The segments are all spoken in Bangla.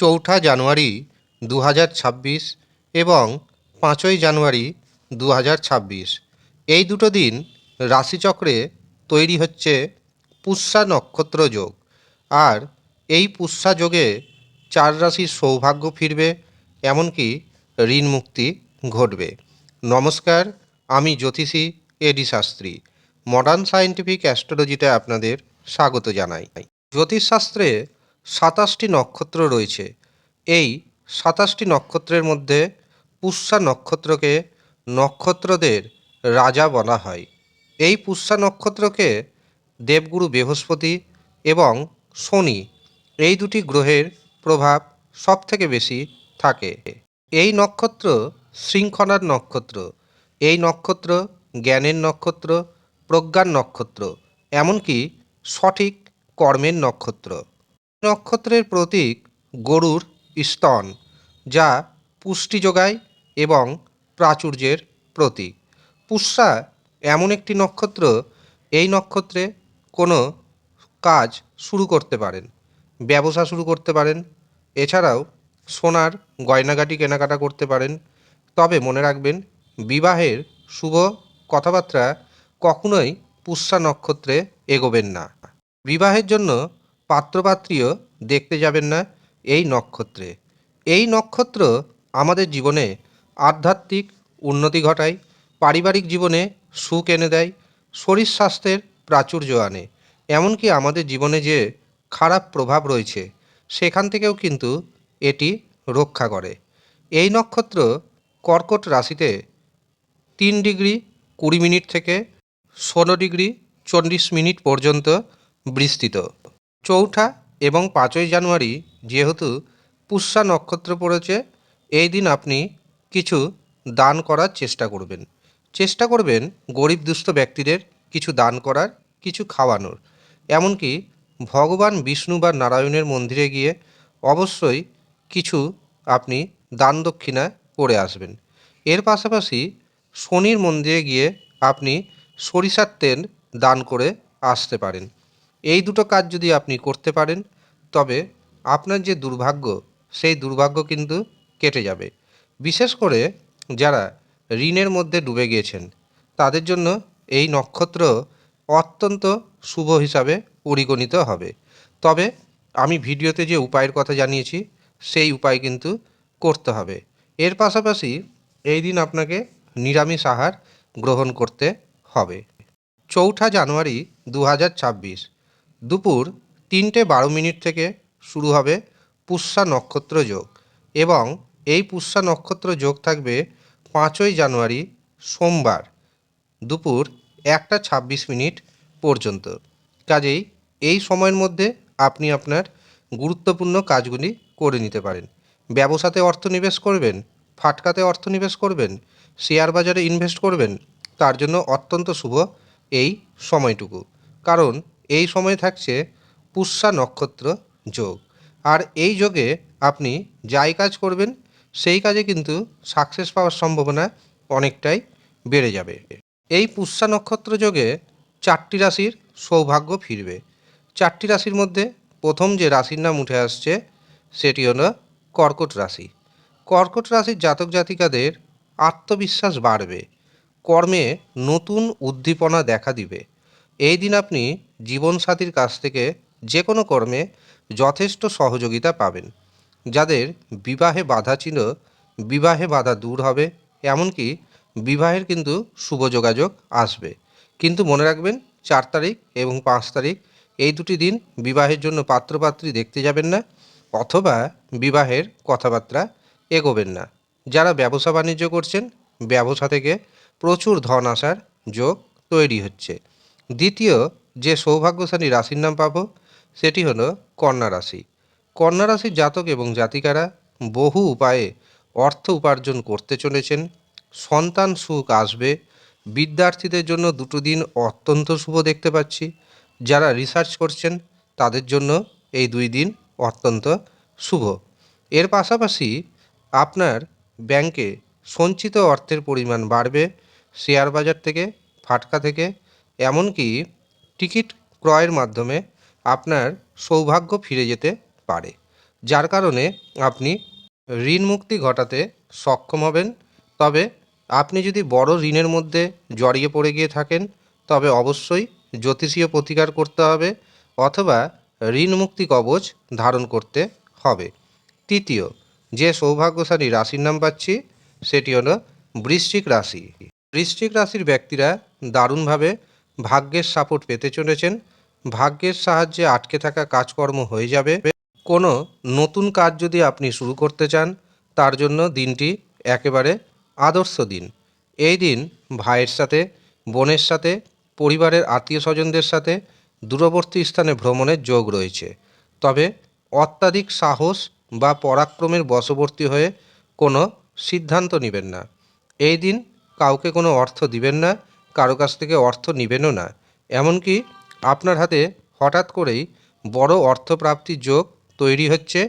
চৌঠা জানুয়ারি দু হাজার ছাব্বিশ এবং পাঁচই জানুয়ারি দু হাজার ছাব্বিশ। এই দুটো দিন রাশিচক্রে তৈরি হচ্ছে পুষ্যা নক্ষত্র যোগ। আর এই পুষ্যা যোগে চার রাশির সৌভাগ্য ফিরবে, এমনকি ঋণ মুক্তি ঘটবে। নমস্কার, আমি জ্যোতিষী এডি শাস্ত্রী। মডার্ন সায়েন্টিফিক অ্যাস্ট্রোলজিতে আপনাদের স্বাগত জানাই। জ্যোতিষশাস্ত্রে সাতাশটি নক্ষত্র রয়েছে। এই সাতাশটি নক্ষত্রের মধ্যে পুষ্যা নক্ষত্রকে নক্ষত্রদের রাজা বলা হয়। এই পুষ্যা নক্ষত্রকে দেবগুরু বৃহস্পতি এবং শনি এই দুটি গ্রহের প্রভাব সবথেকে বেশি থাকে। এই নক্ষত্র শৃঙ্খলার নক্ষত্র। এই নক্ষত্র জ্ঞানের নক্ষত্র, প্রজ্ঞার নক্ষত্র, এমনকি সঠিক কর্মের নক্ষত্র। নক্ষত্রের প্রতীক গরুর স্তন, যা পুষ্টি যোগায় এবং প্রাচুর্যের প্রতীক। পুষ্যা এমন একটি নক্ষত্র, এই নক্ষত্রে কোনো কাজ শুরু করতে পারেন, ব্যবসা শুরু করতে পারেন, এছাড়াও সোনার গয়নাগাটি কেনাকাটা করতে পারেন। তবে মনে রাখবেন, বিবাহের শুভ কথাবার্তা কখনোই পুষ্যা নক্ষত্রে এগোবেন না। বিবাহের জন্য পাত্রপাত্রীও দেখতে যাবেন না এই নক্ষত্রে। এই নক্ষত্র আমাদের জীবনে আধ্যাত্মিক উন্নতি ঘটায়, পারিবারিক জীবনে সুখ এনে দেয়, শরীর স্বাস্থ্যের প্রাচুর্য আনে। এমনকি আমাদের জীবনে যে খারাপ প্রভাব রয়েছে, সেখান থেকেও কিন্তু এটি রক্ষা করে। এই নক্ষত্র কর্কট রাশিতে তিন ডিগ্রি কুড়ি মিনিট থেকে ষোলো ডিগ্রি চল্লিশ মিনিট পর্যন্ত বিস্তৃত। চৌঠা এবং পাঁচই জানুয়ারি যেহেতু পুষ্যা নক্ষত্র পড়েছে, এই দিন আপনি কিছু দান করার চেষ্টা করবেন। চেষ্টা করবেন গরিব দুস্থ ব্যক্তিদের কিছু দান করার, কিছু খাওয়ানোর। এমনকি ভগবান বিষ্ণু বা নারায়ণের মন্দিরে গিয়ে অবশ্যই কিছু আপনি দান দক্ষিণা করে আসবেন। এর পাশাপাশি শনির মন্দিরে গিয়ে আপনি সরিষার তেল দান করে আসতে পারেন। এই দুটো কাজ যদি আপনি করতে পারেন, তবে আপনার যে দুর্ভাগ্য, সেই দুর্ভাগ্য কিন্তু কেটে যাবে। বিশেষ করে যারা ঋণের মধ্যে ডুবে গিয়েছেন, তাদের জন্য এই নক্ষত্র অত্যন্ত শুভ হিসাবে পরিগণিত হবে। তবে আমি ভিডিওতে যে উপায়ের কথা জানিয়েছি, সেই উপায় কিন্তু করতে হবে। এর পাশাপাশি এই দিন আপনাকে নিরামিষ আহার গ্রহণ করতে হবে। চৌঠা জানুয়ারি দু হাজার ছাব্বিশ দুপুর তিনটে বারো মিনিট থেকে শুরু হবে পুষ্যা নক্ষত্র যোগ এবং এই পুষ্যা নক্ষত্র যোগ থাকবে পাঁচই জানুয়ারি সোমবার দুপুর একটা ছাব্বিশ মিনিট পর্যন্ত। কাজেই এই সময়ের মধ্যে আপনি আপনার গুরুত্বপূর্ণ কাজগুলি করে নিতে পারেন। ব্যবসাতে অর্থ নিবেশ করবেন, ফাটকাতে অর্থ নিবেশ করবেন, শেয়ার বাজারে ইনভেস্ট করবেন, তার জন্য অত্যন্ত শুভ এই সময়টুকু। কারণ এই সময় থাকছে পুষ্যা নক্ষত্র যোগ। আর এই যোগে আপনি যাই কাজ করবেন, সেই কাজে কিন্তু সাকসেস পাওয়ার সম্ভাবনা অনেকটাই বেড়ে যাবে। এই পুষ্যা নক্ষত্র যোগে চারটি রাশির সৌভাগ্য ফিরবে। চারটি রাশির মধ্যে প্রথম যে রাশির নাম উঠে আসছে, সেটি হলো কর্কট রাশি। কর্কট রাশির জাতক জাতিকাদের আত্মবিশ্বাস বাড়বে। কর্মে নতুন উদ্দীপনা দেখা দিবে। এই দিন আপনি জীবনসাথীর কাছ থেকে যে কোনো কর্মে যথেষ্ট সহযোগিতা পাবেন। যাদের বিবাহে বাধা ছিল, বিবাহে বাধা দূর হবে, এমনকি বিবাহের কিন্তু শুভ যোগাযোগ আসবে। কিন্তু মনে রাখবেন, চার তারিখ এবং পাঁচ তারিখ এই দুটি দিন বিবাহের জন্য পাত্রপাত্রী দেখতে যাবেন না, অথবা বিবাহের কথাবার্তা এগোবেন না। যারা ব্যবসা বাণিজ্য করছেন, ব্যবসা থেকে প্রচুর ধন আসার যোগ তৈরি হচ্ছে। দ্বিতীয় যে সৌভাগ্যশালী রাশির নাম পাব, সেটি হলো কন্যা রাশি। কন্যা রাশির জাতক এবং জাতিকারা বহু উপায়ে অর্থ উপার্জন করতে চলেছেন, সন্তান সুখ আসবে, বিদ্যার্থীদের জন্য দুটো দিন অত্যন্ত শুভ দেখতে পাচ্ছি, যারা রিসার্চ করছেন তাদের জন্য এই দুই দিন অত্যন্ত শুভ। এর পাশাপাশি আপনার ব্যাংকে সঞ্চিত অর্থের পরিমাণ বাড়বে, শেয়ার বাজার থেকে, ফাটকা থেকে এমনকি টিকিট ক্রয়ের মাধ্যমে আপনার সৌভাগ্য ফিরে যেতে পারে। যার কারণে আপনি ঋণ মুক্তি ঘটাতে সক্ষম হবেন। তবে আপনি যদি বড় ঋণের মধ্যে জড়িয়ে পড়ে গিয়ে থাকেন, তবে অবশ্যই জ্যোতিষীয় প্রতিকার করতে হবে অথবা ঋণ মুক্তি কবচ ধারণ করতে হবে। তৃতীয়, যে সৌভাগ্যশালী রাশির নাম পাচ্ছি, সেটি হলো বৃশ্চিক রাশি। বৃশ্চিক রাশির ব্যক্তিরা দারুণভাবে ভাগ্যের সাপোর্ট পেতে চলেছেন। ভাগ্যের সাহায্যে আটকে থাকা কাজকর্ম হয়ে যাবে। কোনো নতুন কাজ যদি আপনি শুরু করতে চান, তার জন্য দিনটি একেবারে আদর্শ দিন। এই দিন ভাইয়ের সাথে, বোনের সাথে, পরিবারের আত্মীয় স্বজনদের সাথে দূরবর্তী স্থানে ভ্রমণের যোগ রয়েছে। তবে অত্যাধিক সাহস বা পরাক্রমের বশবর্তী হয়ে কোনো সিদ্ধান্ত নেবেন না। এই দিন কাউকে কোনো অর্থ দিবেন না। কারও কাছ থেকে অর্থ নেবেনও না। এমনকি আপনার হাতে হঠাৎ করেই বড় অর্থপ্রাপ্তির যোগ তৈরি হচ্ছে,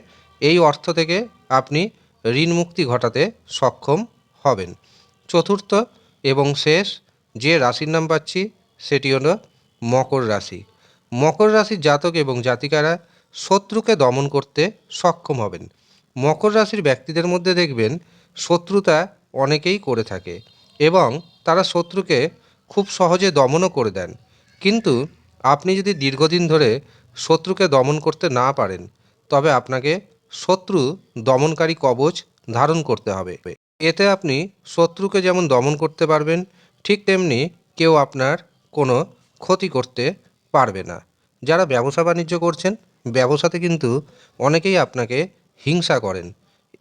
এই অর্থ থেকে আপনি ঋণ মুক্তি ঘটাতে সক্ষম হবেন। চতুর্থ এবং শেষ যে রাশির নাম পাচ্ছি, সেটি হলো মকর রাশি। মকর রাশির জাতক এবং জাতিকারা শত্রুকে দমন করতে সক্ষম হবেন। মকর রাশির ব্যক্তিদের মধ্যে দেখবেন শত্রুতা অনেকেই করে থাকে এবং তারা শত্রুকে খুব সহজে দমনও করে দেন। কিন্তু আপনি যদি দীর্ঘদিন ধরে শত্রুকে দমন করতে না পারেন, তবে আপনাকে শত্রু দমনকারী কবচ ধারণ করতে হবে। এতে আপনি শত্রুকে যেমন দমন করতে পারবেন, ঠিক তেমনি কেউ আপনার কোনো ক্ষতি করতে পারবে না। যারা ব্যবসা বাণিজ্য করছেন, ব্যবসাতে কিন্তু অনেকেই আপনাকে হিংসা করেন।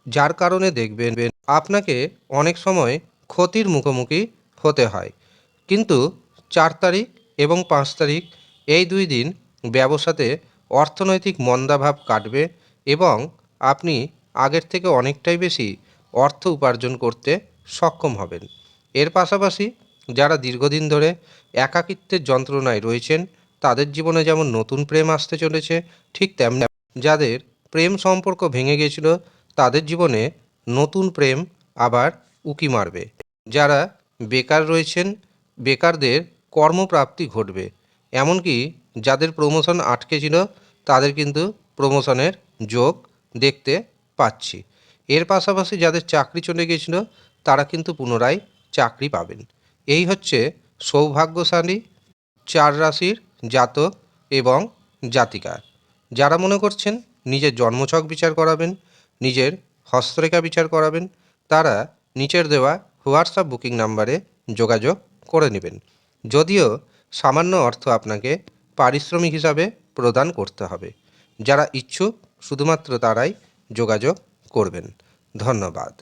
যার কারণে দেখবেন, আপনাকে অনেক সময় ক্ষতির মুখোমুখি হতে হয়। কিন্তু চার তারিখ এবং পাঁচ তারিখ এই দুই দিন ব্যবসাতে অর্থনৈতিক মন্দাভাব কাটবে এবং আপনি আগের থেকে অনেকটাই বেশি অর্থ উপার্জন করতে সক্ষম হবেন। এর পাশাপাশি যারা দীর্ঘদিন ধরে একাকিত্বের যন্ত্রণায় রয়েছেন, তাদের জীবনে যেমন নতুন প্রেম আসতে চলেছে, ঠিক তেমনি যাদের প্রেম সম্পর্ক ভেঙে গেছিল, তাদের জীবনে নতুন প্রেম আবার উকি মারবে। যারা বেকার রয়েছেন বেকারদের কর্মপ্রাপ্তি ঘটবে। এমনকি যাদের প্রমোশন আটকে ছিল, তাদের কিন্তু প্রমোশনের যোগ দেখতে পাচ্ছি। এর পাশাপাশি যাদের চাকরি চলে গিয়েছিল, তারা কিন্তু পুনরায় চাকরি পাবেন। এই হচ্ছে সৌভাগ্যশালী চার রাশির জাতক এবং জাতিকা। যারা মনে করছেন নিজের জন্মছক বিচার করাবেন, নিজের হস্তরেখা বিচার করাবেন, তারা নিচের দেওয়া হোয়াটসঅ্যাপ বুকিং নাম্বারে যোগাযোগ করে নেবেন। যদিও সামান্য অর্থ আপনাকে পারিশ্রমিক হিসাবে প্রদান করতে হবে। যারা ইচ্ছুক, শুধুমাত্র তারাই যোগাযোগ করবেন। ধন্যবাদ।